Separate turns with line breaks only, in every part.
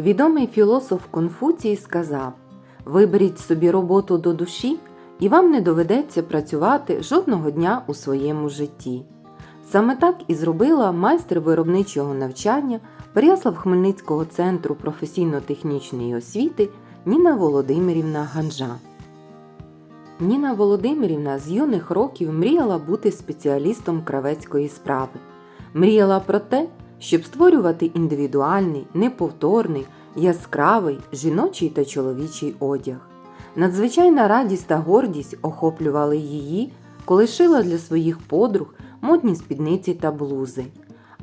Відомий філософ Конфуцій сказав: Виберіть собі роботу до душі, і вам не доведеться працювати жодного дня у своєму житті. Саме так і зробила майстер виробничого навчання Переяслав Хмельницького центру професійно-технічної освіти Ніна Володимирівна Ганжа. Ніна Володимирівна з юних років мріяла бути спеціалістом кравецької справи. Мріяла про те, щоб створювати індивідуальний, неповторний, яскравий жіночий та чоловічий одяг. Надзвичайна радість та гордість охоплювали її, коли шила для своїх подруг модні спідниці та блузи.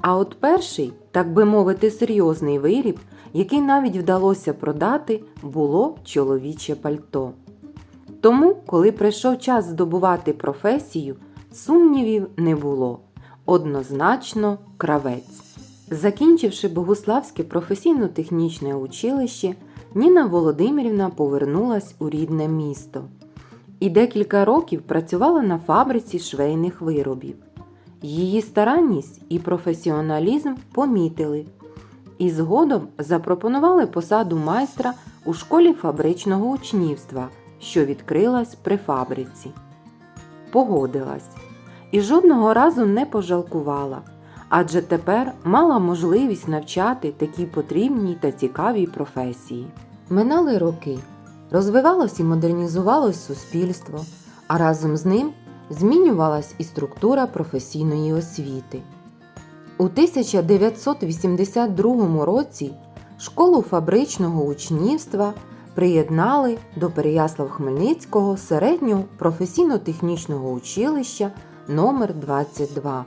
А от перший, так би мовити, серйозний виріб, який навіть вдалося продати, було чоловіче пальто. Тому, коли прийшов час здобувати професію, сумнівів не було. Однозначно кравець. Закінчивши Богуславське професійно-технічне училище, Ніна Володимирівна повернулась у рідне місто і декілька років працювала на фабриці швейних виробів. Її старанність і професіоналізм помітили і згодом запропонували посаду майстра у школі фабричного учнівства, що відкрилась при фабриці. Погодилась і жодного разу не пожалкувала, адже тепер мала можливість навчати такій потрібній та цікавій професії. Минали роки, розвивалось і модернізувалось суспільство, а разом з ним змінювалась і структура професійної освіти. У 1982 році школу фабричного учнівства приєднали до Переяслав-Хмельницького середнього професійно-технічного училища номер 22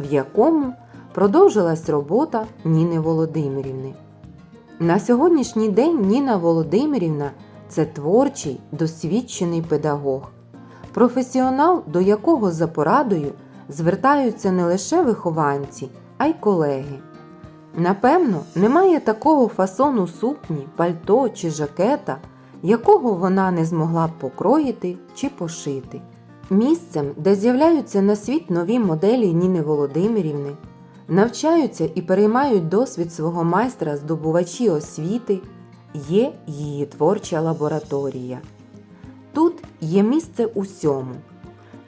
в якому продовжилась робота Ніни Володимирівни. На сьогоднішній день Ніна Володимирівна це творчий, досвідчений педагог, професіонал, до якого за порадою звертаються не лише вихованці, а й колеги. Напевно, немає такого фасону сукні, пальто чи жакета, якого вона не змогла б покроїти чи пошити. Місцем, де з'являються на світ нові моделі Ніни Володимирівни, навчаються і переймають досвід свого майстра здобувачі освіти, є її творча лабораторія. Тут є місце усьому.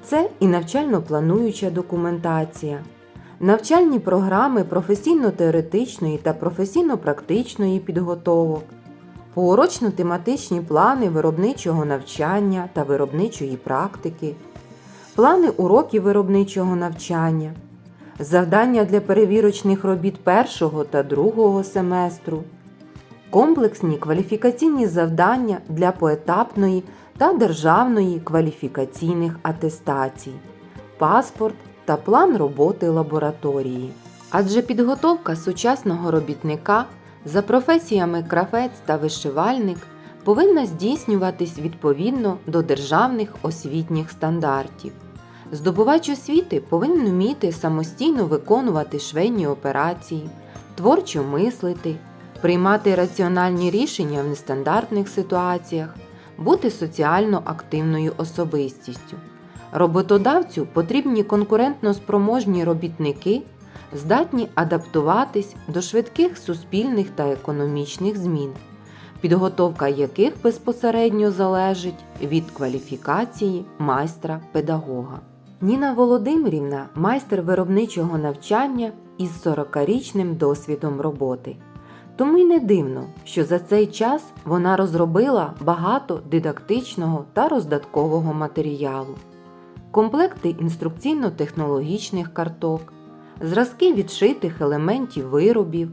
Це і навчально-плануюча документація, навчальні програми професійно-теоретичної та професійно-практичної підготовок, поурочно-тематичні плани виробничого навчання та виробничої практики, плани уроків виробничого навчання, завдання для перевірочних робіт першого та другого семестру, комплексні кваліфікаційні завдання для поетапної та державної кваліфікаційних атестацій, паспорт та план роботи лабораторії. Адже підготовка сучасного робітника за професіями крафець та вишивальник повинна здійснюватись відповідно до державних освітніх стандартів. Здобувач освіти повинен вміти самостійно виконувати швейні операції, творчо мислити, приймати раціональні рішення в нестандартних ситуаціях, бути соціально активною особистістю. Роботодавцю потрібні конкурентно спроможні робітники, здатні адаптуватись до швидких суспільних та економічних змін, підготовка яких безпосередньо залежить від кваліфікації майстра-педагога. Ніна Володимирівна майстер виробничого навчання із 40-річним досвідом роботи. Тому й не дивно, що за цей час вона розробила багато дидактичного та роздаткового матеріалу, комплекти інструкційно-технологічних карток, зразки відшитих елементів виробів,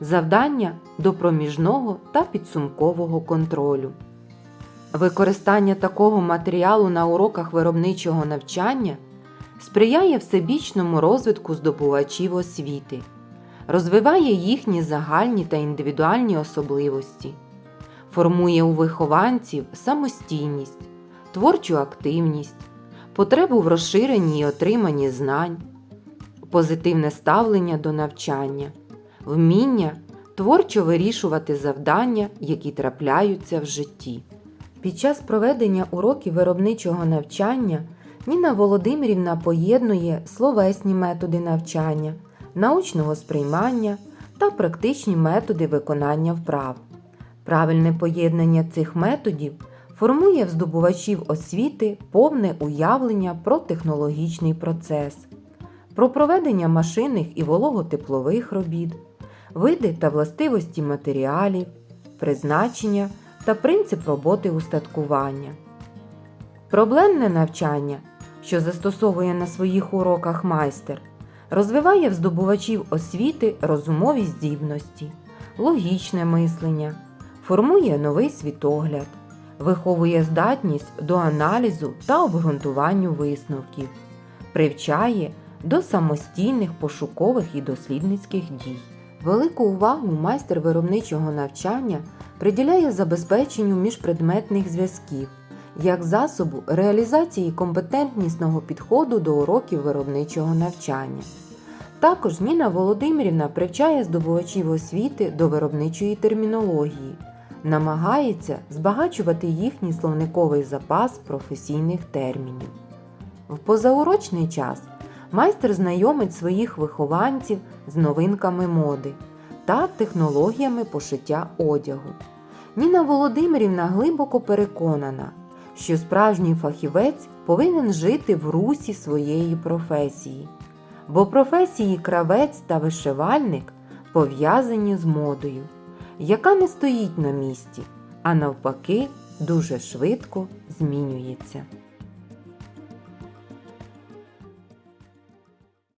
завдання до проміжного та підсумкового контролю. Використання такого матеріалу на уроках виробничого навчання сприяє всебічному розвитку здобувачів освіти, розвиває їхні загальні та індивідуальні особливості, формує у вихованців самостійність, творчу активність, потребу в розширенні і отриманні знань, позитивне ставлення до навчання, вміння творчо вирішувати завдання, які трапляються в житті. Під час проведення уроків виробничого навчання Ніна Володимирівна поєднує словесні методи навчання, научного сприймання, та практичні методи виконання вправ. Правильне поєднання цих методів формує в здобувачів освіти повне уявлення про технологічний процес, про проведення машинних і вологотеплових робіт, види та властивості матеріалів, призначення та принцип роботи устаткування. Проблемне навчання, що застосовує на своїх уроках майстер, розвиває в здобувачів освіти розумові здібності, логічне мислення, формує новий світогляд, виховує здатність до аналізу та обґрунтуванню висновків, привчає до самостійних пошукових і дослідницьких дій. Велику увагу майстер виробничого навчання приділяє забезпеченню міжпредметних зв'язків як засобу реалізації компетентнісного підходу до уроків виробничого навчання. Також Ніна Володимирівна привчає здобувачів освіти до виробничої термінології, намагається збагачувати їхній словниковий запас професійних термінів. В позаурочний час майстер знайомить своїх вихованців з новинками моди та технологіями пошиття одягу. Ніна Володимирівна глибоко переконана, що справжній фахівець повинен жити в русі своєї професії, бо професії кравець та вишивальник пов'язані з модою, яка не стоїть на місці, а навпаки дуже швидко змінюється.